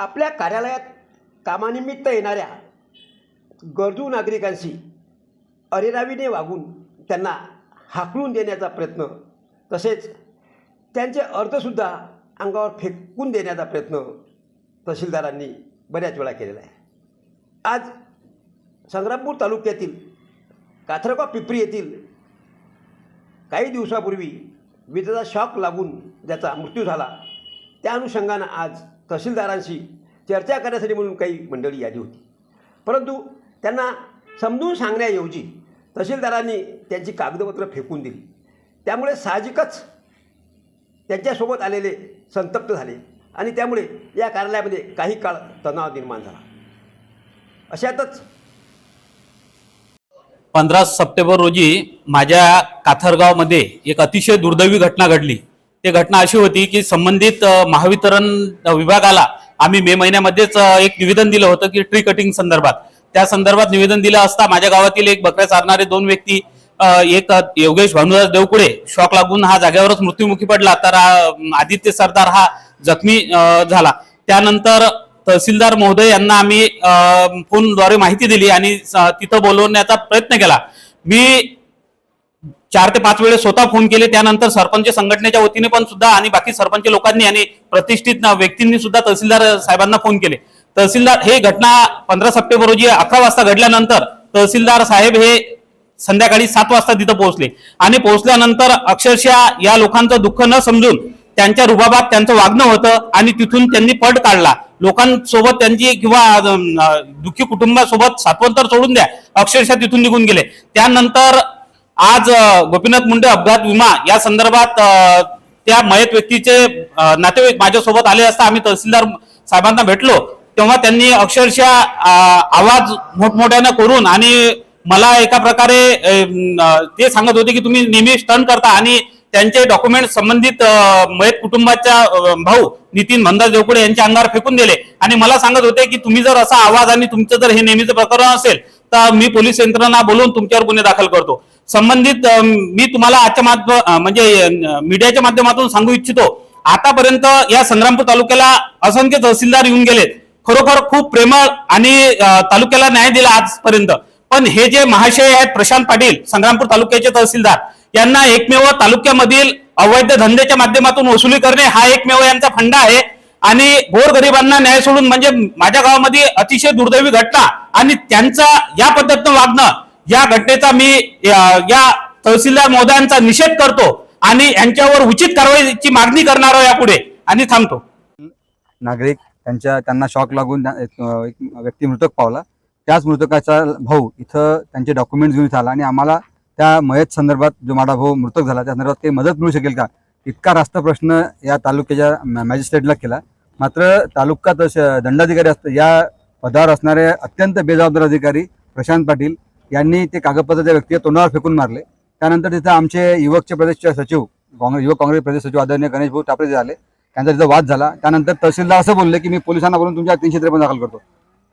आपल्या कार्यालयात कामानिमित्त येणाऱ्या गरजू नागरिकांशी अरेरावीने वागून त्यांना हाकलून देण्याचा प्रयत्न तसेच त्यांचे अर्थसुद्धा अंगावर फेकून देण्याचा प्रयत्न तहसीलदारांनी बऱ्याच वेळा केलेला आहे. आज संग्रामपूर तालुक्यातील काथरगाव पिपरी येथील काही दिवसापूर्वी विजेचा शॉक लागून ज्याचा मृत्यू झाला त्या अनुषंगानं आज तहसीलदारांशी चर्चा करण्यासाठी म्हणून काही मंडळी आली होती. परंतु त्यांना समजून सांगण्याऐवजी तहसीलदारांनी त्यांची कागदपत्रं फेकून दिली. त्यामुळे साहजिकच त्यांच्यासोबत आलेले संतप्त झाले आणि त्यामुळे या कार्यालयामध्ये काही काळ तणाव निर्माण झाला. अशातच पंधरा सप्टेंबर रोजी माझ्या काथरगावमध्ये एक अतिशय दुर्दैवी घटना घडली. ती घटना अशी होती की संबंधित महावितरण विभागाला आम्ही मे महिन्यामध्येच एक निवेदन दिलं होतं की ट्री कटिंग संदर्भात. त्या संदर्भात निवेदन दिलं असता माझ्या गावातील एक बकऱ्या चारणारे दोन व्यक्ती एक योगेश भानुदास देवकुळे शॉक लागून हा जागेवरच मृत्युमुखी पडला तर आदित्य सरदार हा जखमी झाला. त्यानंतर तहसीलदार महोदय यांना आम्ही फोनद्वारे माहिती दिली आणि स- तिथं बोलवण्याचा प्रयत्न केला. मी चार ते पाच वेळेस स्वतः फोन केले त्यानंतर सरपंच संघटनेच्या वतीने पण सुद्धा आणि बाकी सरपंच लोकांनी आणि प्रतिष्ठित व्यक्तींनी सुद्धा तहसीलदार साहेबांना फोन केले. तहसीलदार हे घटना पंधरा सप्टेंबर रोजी अकरा वाजता घडल्यानंतर तहसीलदार साहेब हे संध्याकाळी सात वाजता तिथं पोहोचले. आणि पोहोचल्यानंतर अक्षरशः या लोकांचं दुःख न समजून त्यांच्या रुबाबात त्यांचं वागणं होतं आणि तिथून त्यांनी पट काढला. लोकांसोबत त्यांची किंवा दुःखी कुटुंबासोबत सातवंतर सोडून द्या अक्षरशः तिथून निघून गेले. त्यानंतर आज गोपीनाथ मुंडे अपघात विमा या संदर्भात त्या मयत व्यक्तीचे नातेवाईक माझ्यासोबत आले असता आम्ही तहसीलदार साहेबांना भेटलो. तेव्हा त्यांनी अक्षरशः आवाज मोठमोठ्यानं करून आणि मला एका प्रकारे ते सांगत होते की तुम्ही नेहमी स्टन करता आणि त्यांचे डॉक्युमेंट संबंधित मयत कुटुंबाच्या भाऊ नितीन मंदास देवकुडे यांच्या अंगावर फेकून दिले. आणि मला सांगत होते की तुम्ही जर असा आवाज आणि तुमचं जर हे नेहमीचं प्रकरण असेल तर मी पोलीस यंत्रणा बोलवून तुमच्यावर गुन्हे दाखल करतो. संबंधित मी तुम्हाला आजच्या माध्यम म्हणजे मीडियाच्या माध्यमातून सांगू इच्छितो. आतापर्यंत या संग्रामपूर तालुक्याला असंख्य तहसीलदार येऊन गेलेत. खरोखर खूप प्रेमळ आणि तालुक्याला न्याय दिला आजपर्यंत. पण हे जे महाशय आहेत प्रशांत पाटील संग्रामपूर तालुक्याचे तहसीलदार यांना एकमेव तालुक्यामधील अवैध धंद्याच्या माध्यमातून वसुली करणे हा एकमेव यांचा फंडा आहे. आणि गोरगरिबांना न्याय सोडून म्हणजे माझ्या गावामध्ये अतिशय दुर्दैवी घटना आणि त्यांचा या पद्धतीनं वागणं या घटनेचा मी या तहसीलदार महोदयांचा निषेध करतो आणि यांच्यावर उचित कारवाईची मागणी करणार आहोत यापुढे. आणि थांबतो. नागरिक त्यांच्या त्यांना शॉक लागून व्यक्ती मृतक पावला. त्याच मृतकाचा भाऊ इथं त्यांचे डॉक्युमेंट्स घेऊन आला आणि आम्हाला त्या मयत संदर्भात जो माझा भाऊ मृतक झाला त्या संदर्भात काही मदत मिळू शकेल का? इतका रास्त प्रश्न या तालुक्याच्या मॅजिस्ट्रेटला केला. मात्र तालुका दंडाधिकारी असत या पदावर असणारे अत्यंत बेजबाबदार अधिकारी प्रशांत पाटील यांनी ते कागदपत्र त्या व्यक्तीच्या तोंडावर फेकून मारले. त्यानंतर तिथं आमचे युवकचे प्रदेशचे सचिव काँग्रेस युवक काँग्रेस प्रदेश सचिव आदरणीय गणेश भाऊ टापरे झाले. त्यांचा तिथं वाद झाला. त्यानंतर तहसीलदार असं बोलले की मी पोलिसांना बोलून तुमच्या तीनशे त्रेपन्न दाखल करतो.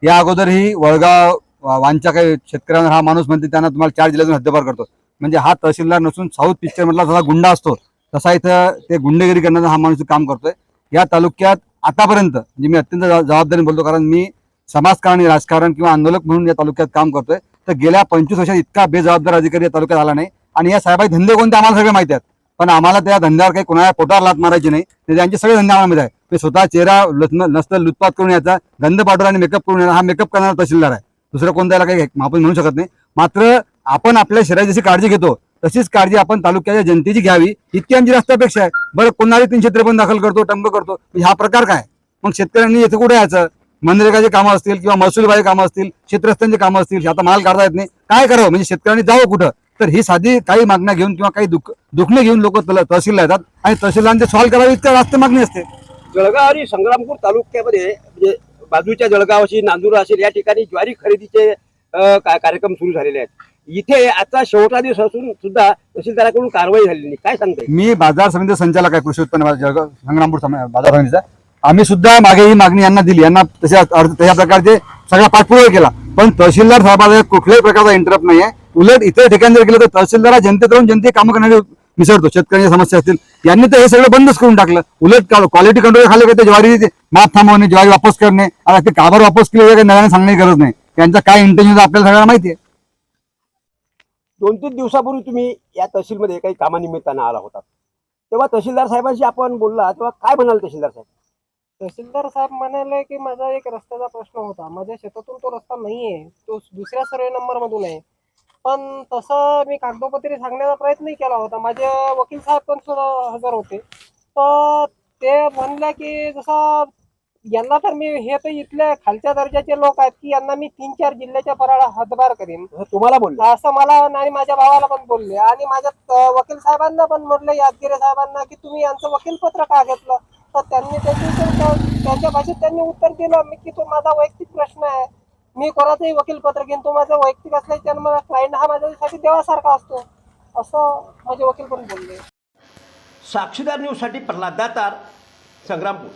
या अगोदरही वळगाव वांच्या काही शेतकऱ्यांना हा माणूस म्हणते त्यांना तुम्हाला चार जिल्ह्यातून हद्दपार करतो. म्हणजे हा तहसीलदार नसून साऊथ पिक्चर मधला जसा गुंडा असतो. तसा इथं ते गुंडेगिरी करण्याचा हा माणूस काम करतोय. या तालुक्यात आतापर्यंत म्हणजे मी अत्यंत जबाब- जबाबदारीने बोलतो कारण मी समाजकारण राजकारण किंवा आंदोलक म्हणून या तालुक्यात काम करतोय. तर गेल्या पंचवीस वर्षात इतका बेजबाबदार अधिकारी या तालुक्यात आला नाही. आणि या साहेबाई धंदे कोणते आम्हाला सगळे माहिती आहेत. पण आम्हाला त्या धंद्यावर काही कोणाला पोटावर लात मारायची नाही. ते त्यांचे सगळे धंदे आम्हाला माहिती आहे. ते स्वतः चेहरा नसतं लुटपात करून याचा गंध पाठवून आणि मेकअप करून याचा हा मेकअप करणारा तहसीलदार आहे. दुसरं कोणत्याला काही आपण म्हणू शकत नाही. मात्र आपण आपल्या शरीराची जशी काळजी घेतो तशीच काळजी आपण तालुक्याच्या जनतेची घ्यावी. इतकी आमची जास्त अपेक्षा आहे. बरं कोणाला तीनशे त्रेपन्न दाखल करतो टंब करतो. हा प्रकार काय? मग शेतकऱ्यांनी येथे कुठे यायचं? मनरेगाचे कामं असतील किंवा महसूलबाई कामं असतील शेतरस्त्यांची कामं असतील आता माल काढता येत नाही. काय करावं? म्हणजे शेतकऱ्यांनी जावं कुठं? तर ही साधी काही मागण्या घेऊन किंवा काही दुःख दुखणे घेऊन लोक तहसीलला येतात आणि तहसीलदारांचे सॉल्व करावी इतक्या जास्त मागणी असते. जळगाव आणि संग्रामपूर तालुक्यामध्ये म्हणजे बाजूच्या जळगाव असेल नांदूर असेल या ठिकाणी ज्वारी खरेदीचे कार्यक्रम सुरू झालेले आहेत. इथे आता शेवटचा दिवस असून सुद्धा तहसीलदाराकडून कारवाई झालेली नाही. काय सांगते मी बाजार समिती संचालक आहे कृषी उत्पन्न बाजार जळगाव संग्रामपूर बाजार समितीचा. आम्ही सुद्धा मागे ही मागणी यांना दिली. यांना तशा तशा प्रकारचे सगळा पाठपुरावा केला. पण तहसीलदार साहेबाला कुठल्याही प्रकारचा इंटरप्ट नाही आहे उलट इतर ठिकाणी जर गेलं तर तहसीलदार जनतेत राहून जनते कामं करणारे मिसळतो शेतकऱ्यांच्या समस्या असतील. यांनी तर हे सगळं बंदच करून टाकलं. उलट क्वालिटी कंट्रोल खाली का ज्वारी माप थांबवणे ज्वारी वापस करणे. आता ते काबार वापस केले काही नव्याने सांगण्याची गरज नाही. त्यांचा काय इंटेन्शन आपल्याला सगळ्यांना माहिती आहे. दोन तीन दिवसापूर्वी तुम्ही या तहसीलमध्ये काही कामानिमित्तानं आला होता. तेव्हा तहसीलदार साहेबांशी आपण बोलला. तेव्हा काय म्हणाल तहसीलदार साहेब? तहसीलदार साहेब म्हणाले की माझा एक रस्त्याचा प्रश्न होता. माझ्या शेतातून तो रस्ता नाही आहे तो दुसऱ्या सर्वे नंबर मधून आहे. पण तसं मी कागदोपत्री सांगण्याचा प्रयत्नही केला होता. माझे वकील साहेब पण सुद्धा हजर होते. तर ते म्हणले की जसं यांना तर मी हे तर इथल्या खालच्या दर्जाचे लोक आहेत की यांना मी तीन चार जिल्ह्याच्या फराळा हातभार करीन. तुम्हाला बोललो? असं मला आणि माझ्या भावाला पण बोलले. आणि माझ्या वकील साहेबांना पण म्हटलं यादगिरी साहेबांना की तुम्ही यांचं वकीलपत्र का घेतलं? तर त्यांनी त्याची त्यांच्या भाषेत त्यांनी उत्तर दिलं. मी की तो माझा वैयक्तिक प्रश्न आहे. मी कोणाचंही वकीलपत्र घेईन. तो माझा वैयक्तिक असल्याच्यानं मला क्लायंट हा माझ्यासाठी देवासारखा असतो. असं माझे वकील पण बोलले. साक्षीदार न्यूजसाठी प्रल्हाद दातार संग्रामपूर.